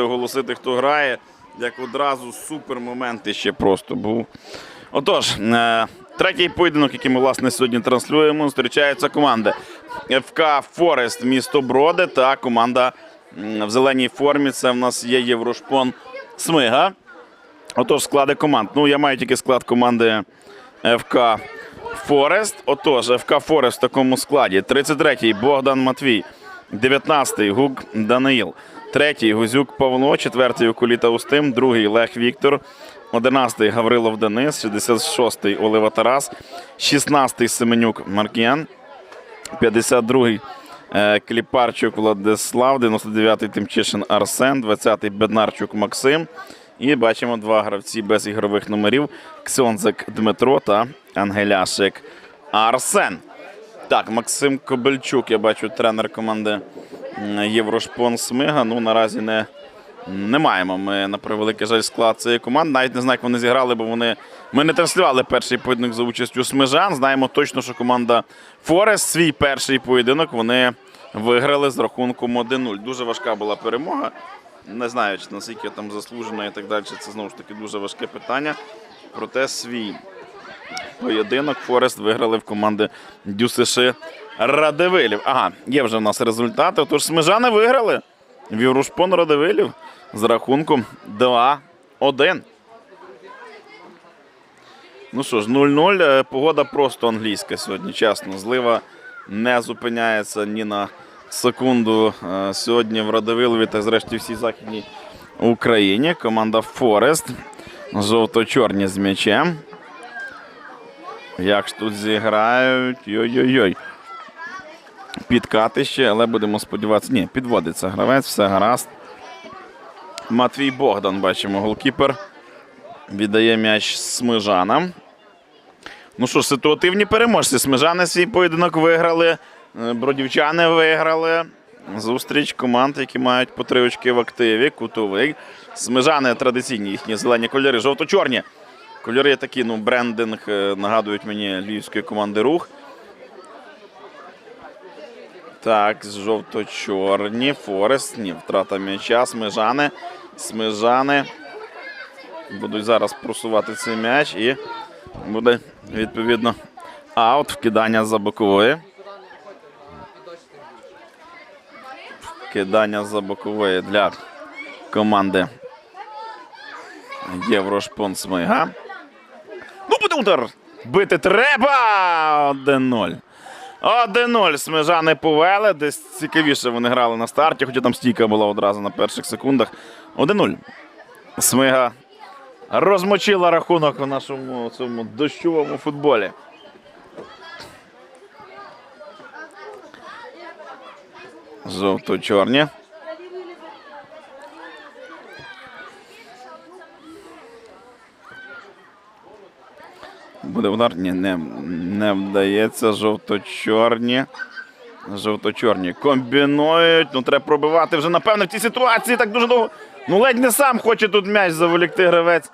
оголосити, хто грає, як одразу супер моменти ще просто був. Отож, е, третій поєдинок, який ми власне сьогодні транслюємо, зустрічаються команди ФК Форест місто Броди та команда в зеленій формі. Це в нас є Єврошпон Смига. Отож, склади команд. Ну, я маю тільки склад команди ФК Форест. Отож, ФК Форест в такому складі. 33-й Богдан Матвій, 19-й Гук Даниїл, 3-й Гузюк Павло, 4-й Окуліта Устим, 2-й Лех Віктор, 11-й Гаврилов Денис, 66-й Олева Тарас, 16-й Семенюк Маркіян, 52-й е, Кліпарчук Владислав, 99-й Тимчишин Арсен, 20-й Беднарчук Максим. І бачимо два гравці без ігрових номерів: Ксьонзик Дмитро та Ангеляшик Арсен. Так, Максим Кобельчук, я бачу, тренер команди Єврошпон Смига. Ну, наразі не, не маємо ми на превеликий жаль склад цієї команди. Навіть не знаю, як вони зіграли, бо вони. Ми не транслювали перший поєдинок за участю Смижан. Знаємо точно, що команда Форест свій перший поєдинок вони виграли з рахунком 1-0. Дуже важка була перемога. Не знаю, чи наскільки там заслужена і так далі. Це знову ж таки дуже важке питання. Проте свій поєдинок Форест виграли в команди Дюсиши Радивилів. Ага, є вже в нас результати. Тож смежани виграли в Єврошпон Радивилів з рахунком 2-1. Ну що ж, 0-0. Е, Погода просто англійська сьогодні, чесно. Злива не зупиняється ні на секунду е, сьогодні в Радивилові та зрешті всій західній Україні. Команда Форест. Жовто-чорні з м'ячем. Як ж тут зіграють? Йой-йой-йой. Підкати ще, але будемо сподіватися. Ні, підводиться гравець, все гаразд. Матвій Богдан, бачимо, голкіпер. Віддає м'яч Смижанам. Ну що ж, ситуативні переможці. Смижани свій поєдинок виграли. е, Бродівчани виграли. Зустріч команд, які мають по три очки в активі. Кутовий. Смижани традиційні їхні зелені кольори, жовто-чорні. Кольори такі, ну, брендинг е, нагадують мені львівської команди рух. Так, жовто-чорні. Форест. Ні, втрата м'яча. Смижани. Смижани. Будуть зараз просувати цей м'яч і буде відповідно аут. Вкидання за бокової. Вкидання за бокової для команди Єврошпон Смига. Ну, буде удар! Бити треба! 1-0. 1-0. Смежани повели. Десь цікавіше вони грали на старті, хоча там стійка була одразу на перших секундах. 1-0. Смига розмочила рахунок у нашому цьому дощовому футболі. Жовто-чорні. Буде удар? Ні, не, не вдається. Жовто-чорні. Жовто-чорні. Комбінують. Ну, треба пробивати вже, напевно, в цій ситуації так дуже довго. Ну, ледь не сам хоче тут м'яч заволікти гравець.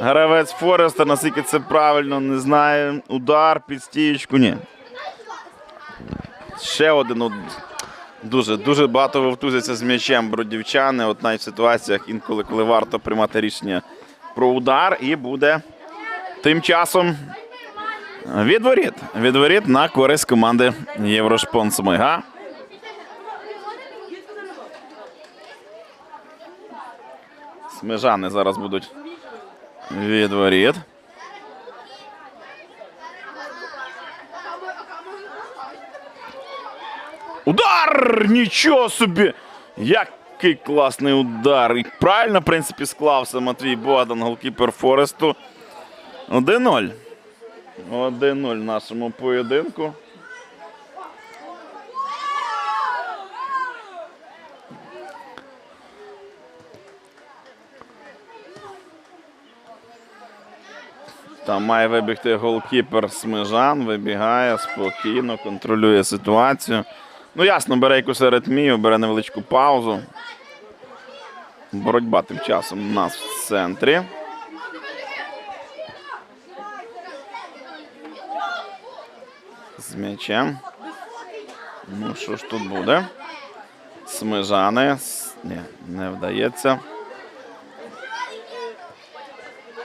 Гравець Фореста, наскільки це правильно, не знаю. Удар під стієчку. Ні. Ще один. Ну, дуже, дуже багато вовтузяться з м'ячем бродівчани. От навіть в ситуаціях інколи, коли варто приймати рішення про удар, і буде тим часом відворіт. Відворіт на користь команди Єврошпон Смига. Смежани зараз будуть відворіт. Удар! Нічого собі! Який класний удар! І правильно, в принципі, склався Матвій Богдан, голкіпер Форесту. 1-0. 1-0 в нашому поєдинку. Там має вибігти голкіпер Смежан, вибігає спокійно, контролює ситуацію. Ну, ясно, бере якусь аритмію, бере невеличку паузу. Боротьба тим часом у нас в центрі. З м'ячем. Ну, що ж тут буде? Смежани. Ні, не вдається.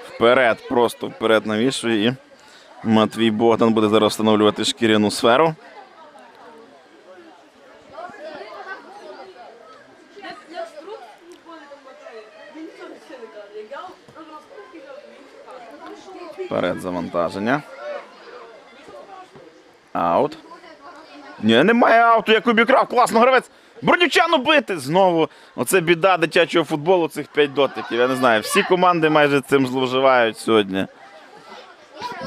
Вперед, просто вперед навішує. І Матвій Богдан буде зараз встановлювати шкіряну сферу. Як струк Аут. Ні, немає ауту, як обікрав. Класно гравець. Бродівчану бити знову. Оце біда дитячого футболу, цих 5 дотиків. Я не знаю. Всі команди майже цим зловживають сьогодні.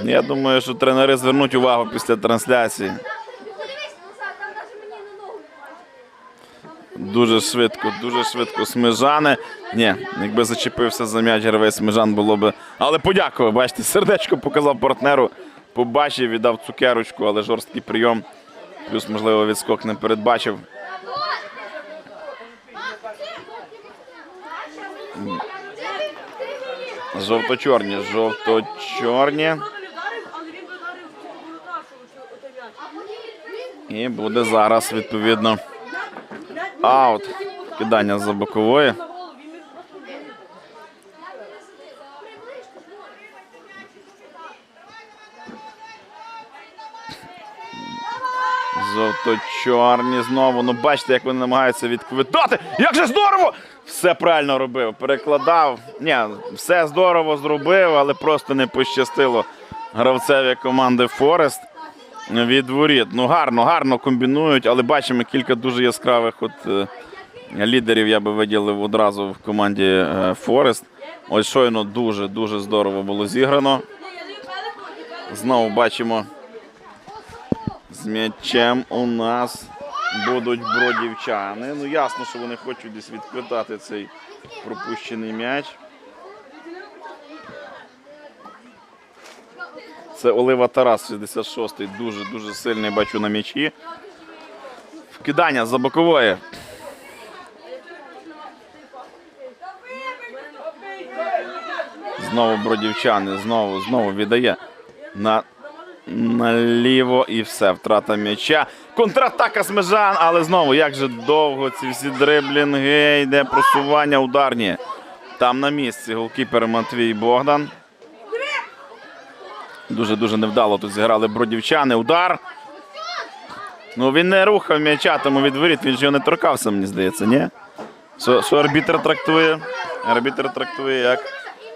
Я думаю, що тренери звернуть увагу після трансляції. Дуже швидко, дуже швидко смежани. Ні, якби зачепився за м'яч гравець смежан було би. Але подякував, бачите, сердечко показав партнеру. Побачив, віддав цукерочку, але жорсткий прийом. Плюс, можливо, відскок не передбачив. Жовто-чорні, жовто-чорні. І буде зараз, відповідно, аут. Кидання за бокової. На голову, він міг просто вдарити. Жовто-чорні знову. Ну бачите, як вони намагаються відквитати. Як же здорово! Все правильно робив. Перекладав. Ні, все здорово зробив, але просто не пощастило гравцеві команди Форест від воріт. Ну гарно, гарно комбінують, але бачимо кілька дуже яскравих от, е, лідерів я би виділив одразу в команді е, Форест. Ось щойно дуже-дуже здорово було зіграно. Знову бачимо. З м'ячем у нас будуть бродівчани. Ну ясно, що вони хочуть десь відквитати цей пропущений м'яч. Це Олива Тарас, 66-й. Дуже дуже сильний бачу на м'ячі. Вкидання за бокової. Знову бродівчани, знову, знову віддає на наліво і все. Втрата м'яча. Контратака Смежан, але знову, як же довго ці всі дриблінги, йде просування ударні. Там на місці голкіпер Матвій Богдан. Дуже-дуже невдало тут зіграли бродівчани. Удар. Ну він не рухав м'яча, тому від воріт він ж його не торкався, мені здається, ні? Що, арбітр трактує? Арбітр трактує як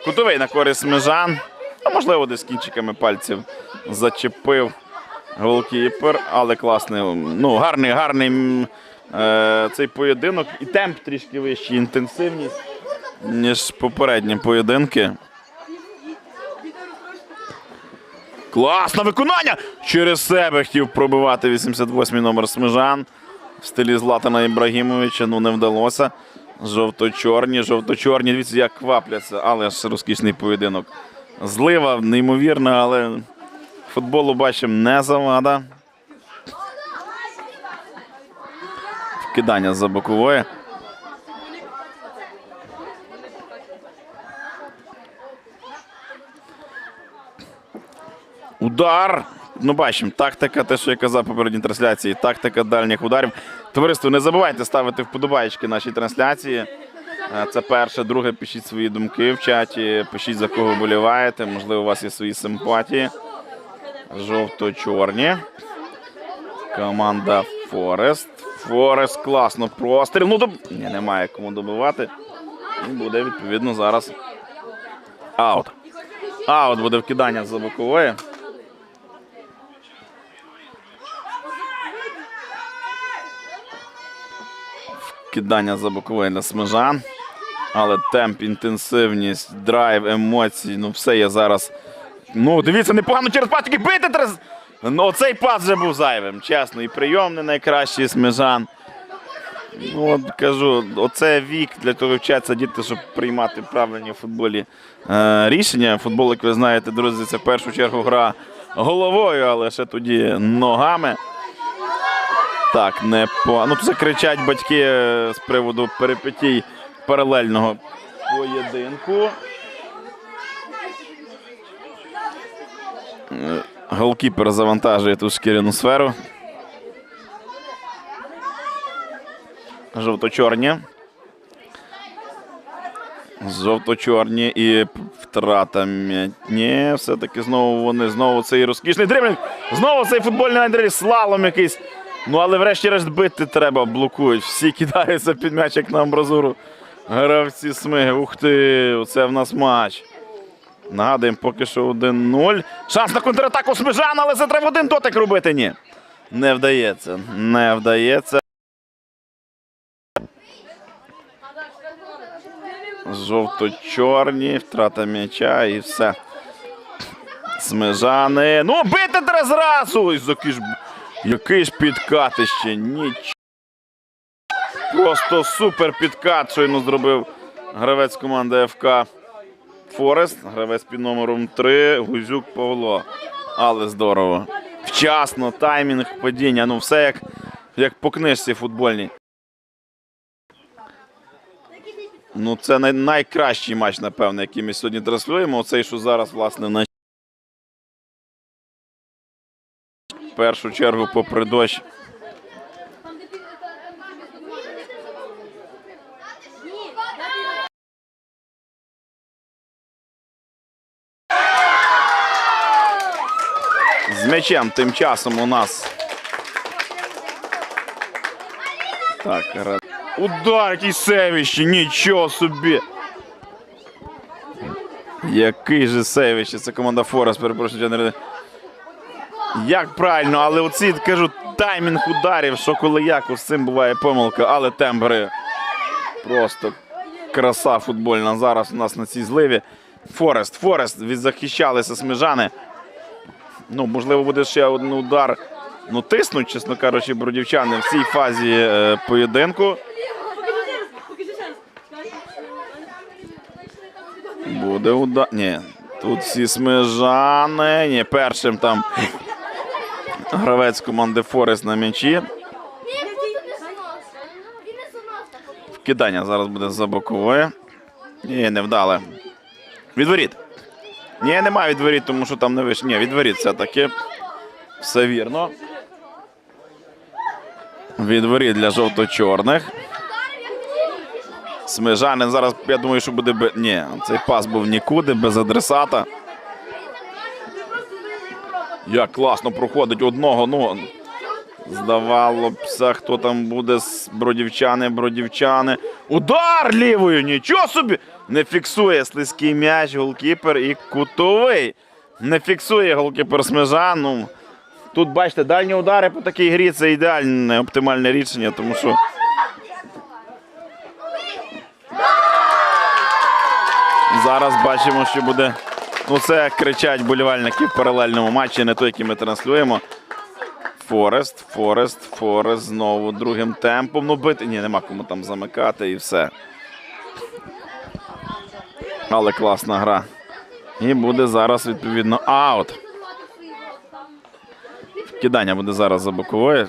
кутовий на користь межан. А можливо, десь кінчиками пальців зачепив голкіпер, але класний. Ну, гарний, гарний е, цей поєдинок. І темп трішки вищий, інтенсивність, ніж попередні поєдинки. Класне виконання! Через себе хотів пробивати 88-й номер Смежан в стилі Златана Ібрагімовича. Ну не вдалося. Жовто-чорні, жовто-чорні. Дивіться, як квапляться, але ж розкішний поєдинок. Злива, неймовірна, але футболу бачимо не завада. Вкидання за бокової. Удар. Ну, бачимо, тактика, те, що я казав попередній трансляції, тактика дальніх ударів. Товариство, не забувайте ставити вподобайки нашій трансляції. Це перше. Друге, пишіть свої думки в чаті, пишіть за кого вболіваєте. Можливо, у вас є свої симпатії. Жовто-чорні. Команда Форест. Форест класно простріл. Ну, доб... Ні, немає кому добивати. І буде відповідно зараз аут. Аут буде вкидання за бокової. Кидання за бокової на смежан. Але темп, інтенсивність, драйв, емоції, ну все є зараз. Ну, дивіться, непогано через пас, тільки бити треба. Ну, цей пас вже був зайвим, чесно. І прийом не найкращий смежан. Ну, от кажу, оце вік для того вчаться діти, щоб приймати правильні в футболі е, рішення. Футбол, як ви знаєте, друзі, це в першу чергу гра головою, але ще тоді ногами. Так, не по. Ну, це кричать батьки е, з приводу перипетій паралельного поєдинку. Е, Голкіпер завантажує ту шкіряну сферу. Жовто-чорні. Жовто-чорні і втрата м'я- Ні, все-таки знову вони, знову цей розкішний дриблінг. Знову цей футбольний андрій, слалом якийсь. Ну, але врешті-решт бити треба, блокують. Всі кидаються під м'яч, як на амбразуру. Гравці смиги. Ух ти, оце в нас матч. Нагадуємо, поки що 1-0. Шанс на контратаку Смежана, але це треба один дотик робити. Ні. Не вдається. Не вдається. Жовто-чорні, втрата м'яча і все. Смежани. Ну, бити зразу! Який ж, підкатище. Ніч. Просто супер підкат, щойно зробив гравець команди ФК Форест. Гравець під номером 3. Гузюк Павло. Але здорово. Вчасно, таймінг, падіння. Ну, все як, як по книжці футбольній. Ну, це най- найкращий матч, напевно, який ми сьогодні транслюємо. Оцей, що зараз, власне, на першу чергу попри дощ. З м'ячем тим часом у нас. Так, удар, який сейвище, нічого собі. Який же сейвище, це команда Форест, перепрошую. Як правильно, але оці, кажу, таймінг ударів, що коли як, з цим буває помилка, але тембри просто краса футбольна зараз у нас на цій зливі. Форест, Форест, відзахищалися сміжани. Ну, можливо, буде ще один удар. Ну, тиснуть, чесно кажучи, бродівчани в цій фазі е, поєдинку. Буде удар. Ні, тут всі смежани. Ні, першим там гравець команди Форест на м'ячі. Ні, просто не сонос. Він не сонос. Кидання зараз буде за бокової. Ні, не вдале. Відворіт. Ні, немає відворіт, тому що там не вийшло. Ні, відворіт все-таки. Все вірно. Відворіт для жовто-чорних. Смежанин зараз, я думаю, що буде. Бе... Ні, цей пас був нікуди, без адресата. Як класно проходить одного. Ну, здавалося, хто там буде з бродівчани, бродівчани. Удар лівою! Нічого собі! Не фіксує слизький м'яч, голкіпер і кутовий. Не фіксує голкіпер Смежан. Ну, тут, бачите, дальні удари по такій грі це ідеальне оптимальне рішення, тому що. Зараз бачимо, що буде. Ну, це кричать болівальники в паралельному матчі, не той, який ми транслюємо. Форест, Форест, Форест знову другим темпом. Ну, бити. Ні, нема кому там замикати і все. Але класна гра. І буде зараз, відповідно, аут. Кидання буде зараз за боковою.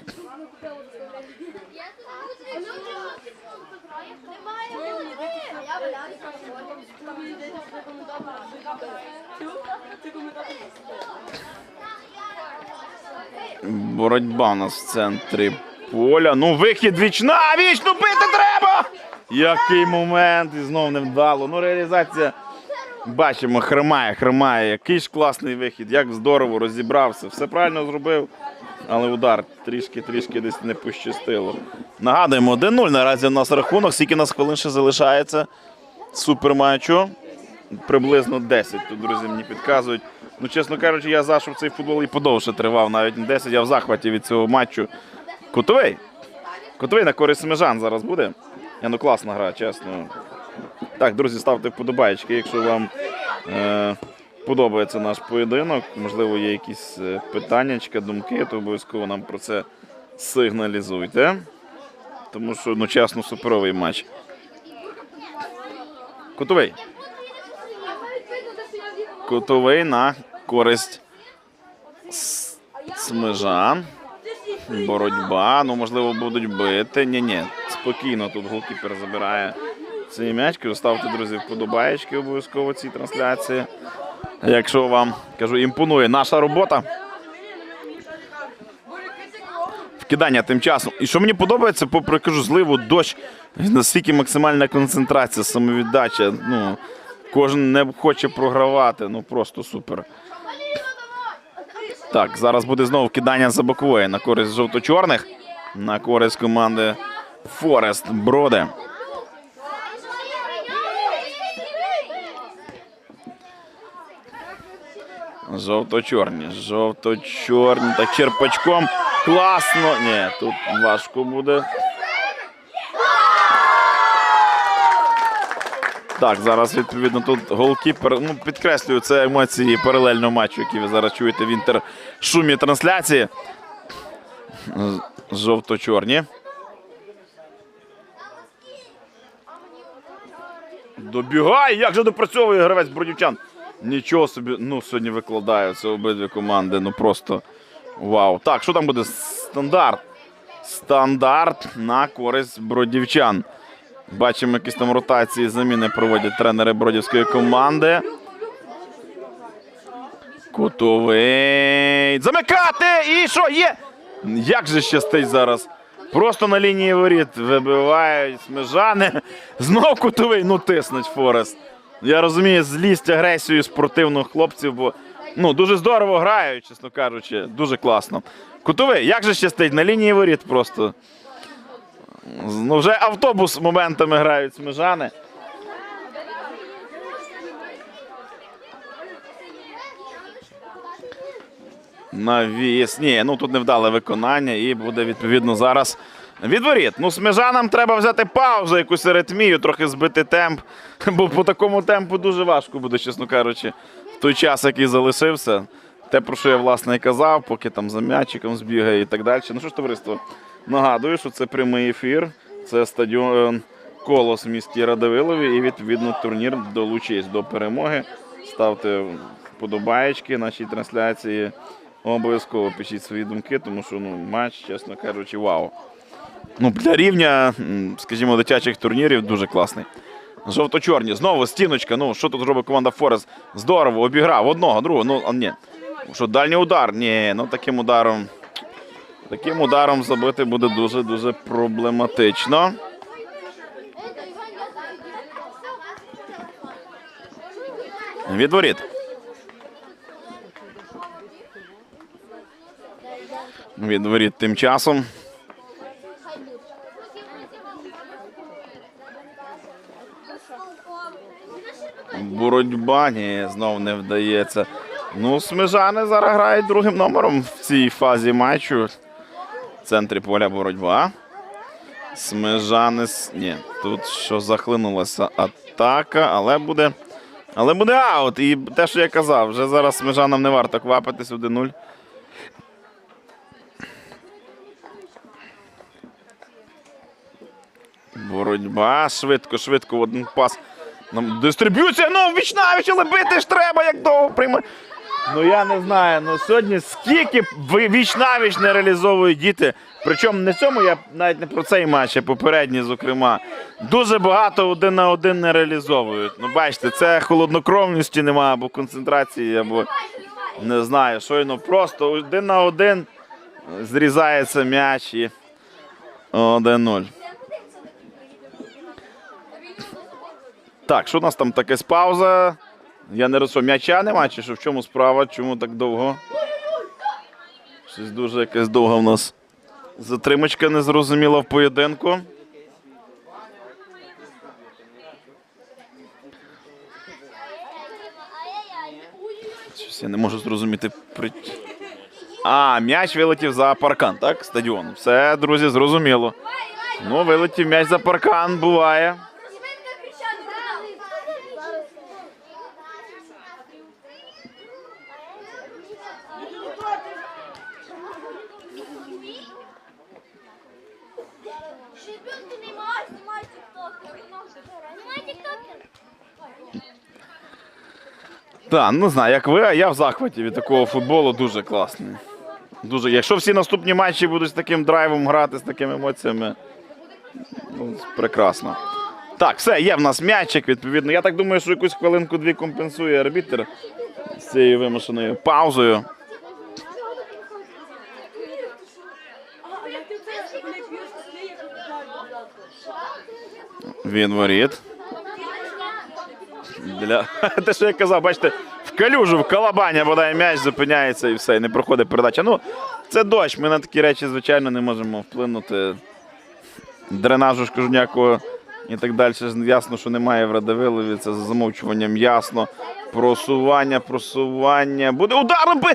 Боротьба у нас в центрі поля. Ну, вихід вічна, вічно бити треба! Який момент! І знов не вдало. Ну, реалізація. Бачимо, хримає, хримає. Який ж класний вихід, як здорово розібрався. Все правильно зробив. Але удар трішки-трішки десь не пощастило. Нагадуємо, 1-0 наразі у нас рахунок, скільки нас хвилин ще залишається суперматчу. Приблизно 10. Тут, друзі, мені підказують. Ну, чесно кажучи, я за, щоб цей футбол і подовше тривав, навіть не 10, я в захваті від цього матчу. Кутовий. Кутовий на користь Смежан зараз буде. Я, ну класна гра, чесно. Так, друзі, ставте вподобайки, якщо вам е, подобається наш поєдинок. Можливо, є якісь е, питання, думки, то обов'язково нам про це сигналізуйте. Тому що, ну, чесно, суперовий матч. Кутовий. Кутовий на користь С- Смежан. Боротьба. Ну, можливо, будуть бити. Ні-ні. Спокійно тут голкіпер забирає цей м'яч. Кажу, Ставте, друзі, вподобаєчки обов'язково цій трансляції. Якщо вам кажу, імпонує наша робота. Вкидання тим часом. І що мені подобається, попри кажу, зливу, дощ, наскільки максимальна концентрація, самовіддача. Ну, кожен не хоче програвати. Ну просто супер. Так, зараз буде знову кидання за бокової на користь жовто-чорних. На користь команди Форест Броди. Жовто-чорні, жовто-чорні. Так, черпачком. Класно. Ні, тут важко буде. Так, зараз відповідно тут голкіпер. Ну, підкреслюю, це емоції паралельного матчу, які ви зараз чуєте в інтершумі трансляції. Жовто-чорні. Добігає, як же допрацьовує гравець бродівчан. Нічого собі, ну сьогодні викладаються обидві команди. Ну просто вау. Так, що там буде? Стандарт. Стандарт на користь бродівчан. Бачимо, якісь там ротації заміни проводять тренери бродівської команди. Кутовий. Замикати! І що є? Як же щастить зараз? Просто на лінії воріт вибивають смежани. Знов кутовий, ну тиснуть Форест. Я розумію злість, агресію спортивних хлопців, бо ну, дуже здорово грають, чесно кажучи, дуже класно. Кутовий, як же щастить? На лінії воріт просто. Ну, вже автобус моментами грають смежани. Навіс. Ні, ну тут невдале виконання і буде відповідно зараз відворіт. Ну, смежанам треба взяти паузу, якусь аритмію, трохи збити темп. Бо по такому темпу дуже важко буде, чесно кажучи, в той час, який залишився. Те, про що я власне і казав, поки там за м'ячиком збігає і так далі. Ну що ж, товариство, нагадую, що це прямий ефір, це стадіон Колос в місті Радивилові, і відповідно турнір долучись до перемоги. Ставте вподобаєчки нашій трансляції. Обов'язково пишіть свої думки, тому що ну, матч, чесно кажучи, вау. Ну, для рівня, скажімо, дитячих турнірів дуже класний. Жовто-чорні. Знову стіночка. Ну, що тут робить команда Форест? Здорово, обіграв одного, другого. Ну, а ні. Що, дальній удар? Ні, ну таким ударом. Таким ударом забити буде дуже-дуже проблематично. Відворіт. Відворіт тим часом. Боротьба, ні, знов не вдається. Ну, смежани зараз грають другим номером в цій фазі матчу. В центрі поля боротьба. Смежани. Ні, тут що захлинулася атака, але буде. Але буде аут. І те, що я казав, вже зараз смежанам не варто квапитись 1-0. Боротьба. Швидко, швидко один пас. Нам дистриб'юція, ну вічнавіч, але бити ж треба, як довго прийме. Ну я не знаю. Ну сьогодні скільки вічнавіч не реалізовують діти. Причому не цьому я навіть не про цей матч, а попередній, зокрема. Дуже багато один на один не реалізовують. Ну, бачите, це холоднокровності немає, або концентрації, або не знаю, щойно просто один на один зрізається м'яч і 1-0. Так, що у нас там таке з пауза? Я не розумію, м'яча нема, чи що в чому справа? Чому так довго? Щось дуже якась довга в нас затримочка незрозуміла в поєдинку. Щось я не можу зрозуміти. А, м'яч вилетів за паркан, так? Стадіон. Все, друзі, зрозуміло. Ну, вилетів м'яч за паркан, буває. Так, не ну, знаю, як ви, а я в захваті від такого футболу дуже класний. Дуже. Якщо всі наступні матчі будуть з таким драйвом грати, з такими емоціями, ну, прекрасно. Так, все, є в нас м'ячик, відповідно. Я так думаю, що якусь хвилинку-дві компенсує арбітер з цією вимушеною паузою. Він воріт. Для... Те, що я казав, бачите, в калюжу, в колобаня бодай м'яч зупиняється і все, і не проходить передача. Ну, це дощ, ми на такі речі, звичайно, не можемо вплинути. Дренажу ж кажу ніякого і так далі. Ясно, що немає в Радивилові, це за замовчуванням ясно. Просування, просування. Буде удар! би!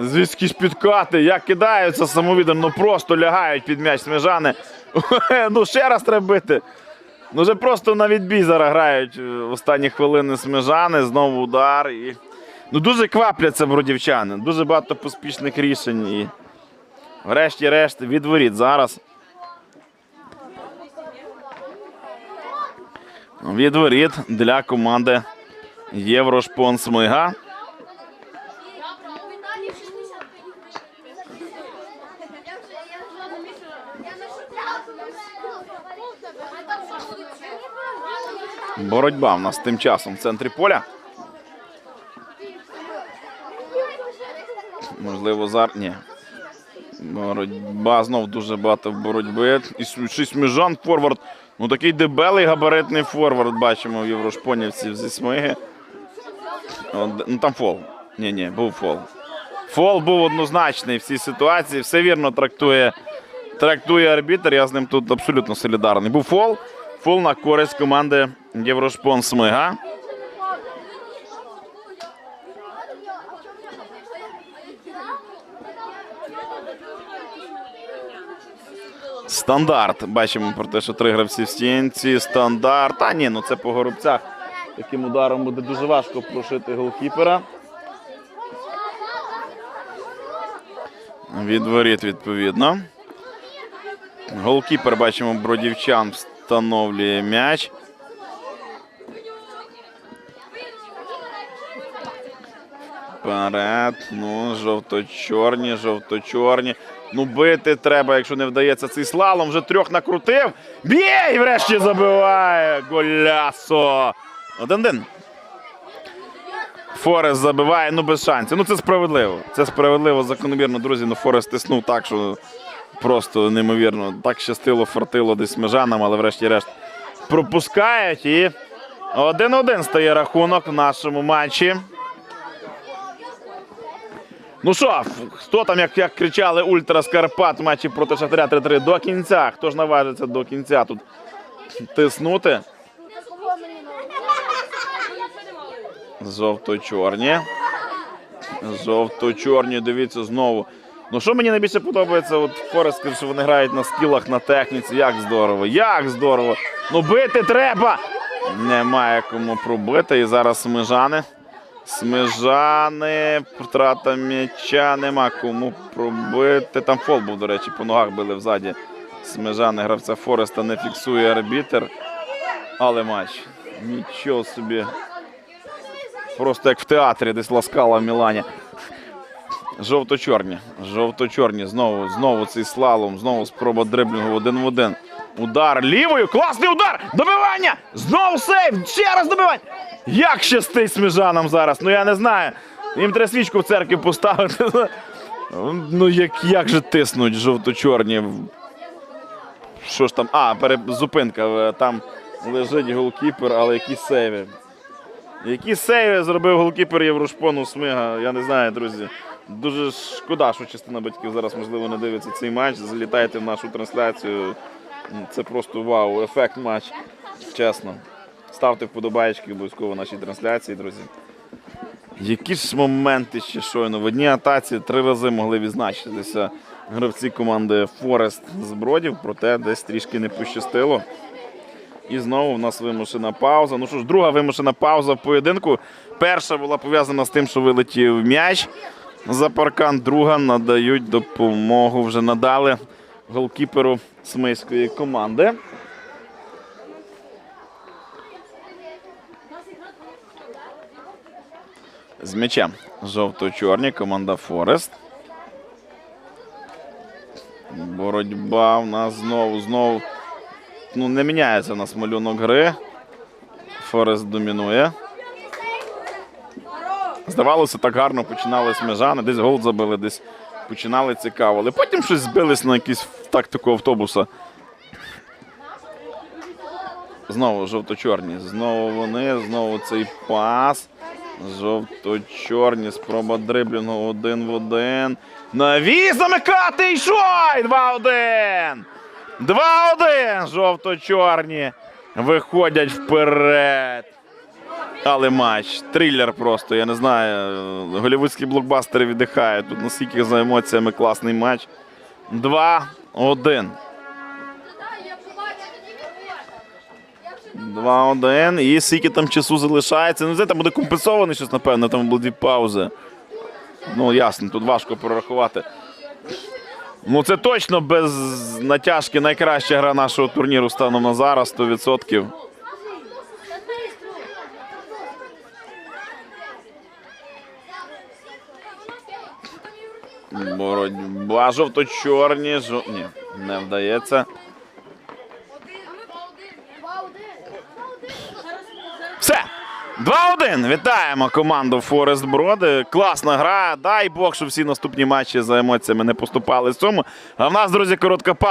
Звідки ж підкати, як кидаються самовідом, ну просто лягають під м'яч смежани. ну ще раз треба бити. Ну вже просто на відбій зараз грають е, останні хвилини смежани, знову удар. І... Ну дуже квапляться бродівчани. Дуже багато поспішних рішень. І... Врешті-решт від воріт зараз. Від воріт для команди Єврошпон Смига. Боротьба в нас тим часом в центрі поля. Можливо, зараз. Ні. Боротьба знов дуже багато боротьби. І шість міжан форвард. Ну такий дебелий габаритний форвард бачимо в Єврошпонівців зі смиги. Ну там фол. Ні, ні, був фол. Фол був однозначний в цій ситуації. Все вірно трактує, трактує арбітр. Я з ним тут абсолютно солідарний. Був фол. Фол на користь команди Єврошпон Смига. Стандарт. Бачимо про те, що три гравці в стінці. Стандарт. А ні, ну це по горобцях. Таким ударом буде дуже важко прошити голкіпера. Від воріт, відповідно. Голкіпер, бачимо, бродівчан встановлює м'яч. Вперед. Ну, жовто-чорні, жовто-чорні. Ну, бити треба, якщо не вдається цей слалом. Вже трьох накрутив. Б'є і врешті забиває. Голясо. Один-один. Форест забиває, ну без шансів. Ну це справедливо. Це справедливо, закономірно, друзі. Ну Форест тиснув так, що просто неймовірно. Так щастило, фартило десь межанам, але врешті-решт пропускають. І один-один стає рахунок в нашому матчі. Ну що, хто там, як, як кричали Ультра Скарпат в матчі проти Шахтаря 3-3 до кінця? Хто ж наважиться до кінця тут тиснути? Жовто-чорні. Жовто-чорні, дивіться знову. Ну що мені найбільше подобається, от Форест каже, що вони грають на скілах, на техніці. Як здорово, як здорово. Ну бити треба! Немає кому пробити. І зараз смежани. Смежани, втрата м'яча, нема кому пробити. Там фол був, до речі, по ногах били взаді. Смежани гравця Фореста не фіксує арбітер. Але матч. Нічого собі. Просто як в театрі десь ласкала в Мілані. Жовто-чорні. Жовто-чорні. Знову, знову цей слалом, знову спроба дриблінгу один в один. Удар лівою. Класний удар! Добивання! Знову сейв! Ще раз добивання! Як щастить сміжанам зараз? Ну я не знаю. Їм треба свічку в церкві поставити. Ну як, як же тиснуть жовто-чорні. Що ж там? А, пере... зупинка. Там лежить голкіпер, але які сейви. Які сейви зробив голкіпер Єврошпону Смига, я не знаю, друзі. Дуже шкода, що частина батьків зараз, можливо, не дивиться цей матч. Залітайте в нашу трансляцію. Це просто вау, ефект матч. Чесно. Ставте вподобайки обов'язково нашій трансляції, друзі. Які ж моменти ще щойно. В одній атаці три рази могли відзначитися гравці команди Форест з Бродів, проте десь трішки не пощастило. І знову в нас вимушена пауза. Ну що ж, друга вимушена пауза в поєдинку. Перша була пов'язана з тим, що вилетів м'яч за паркан. Друга надають допомогу. Вже надали голкіперу смийської команди. З м'ячем жовто-чорні команда Форест. Боротьба в нас знову, знову. Ну, не міняється у нас малюнок гри. Форест домінує. Здавалося, так гарно починали смежани, десь гол забили, десь починали цікаво. Але потім щось збились на якийсь тактику автобуса. Знову жовто-чорні. Знову вони, знову цей пас. Жовто-чорні. Спроба дриблінгу один в один. Навіс замикати і шой! 2-1! 2-1! Жовто-чорні виходять вперед. Але матч, трилер просто, я не знаю. Голівудські блокбастери віддихають. Тут наскільки за емоціями класний матч. 2-1. Да, я побачив, тоді відбувається. Я вже 2-1. І скільки там часу залишається. Ну, це там буде компенсовано щось, напевно, там були дві паузи. Ну, ясно, тут важко прорахувати. Ну, це точно без натяжки найкраща гра нашого турніру станом на зараз 100%. Боротьба жовто-чорні. Жо... Ні, не вдається. Все. 2-1. Вітаємо команду Форест Броди. Класна гра. Дай Бог, щоб всі наступні матчі за емоціями не поступали з цьому. А в нас, друзі, коротка пауза.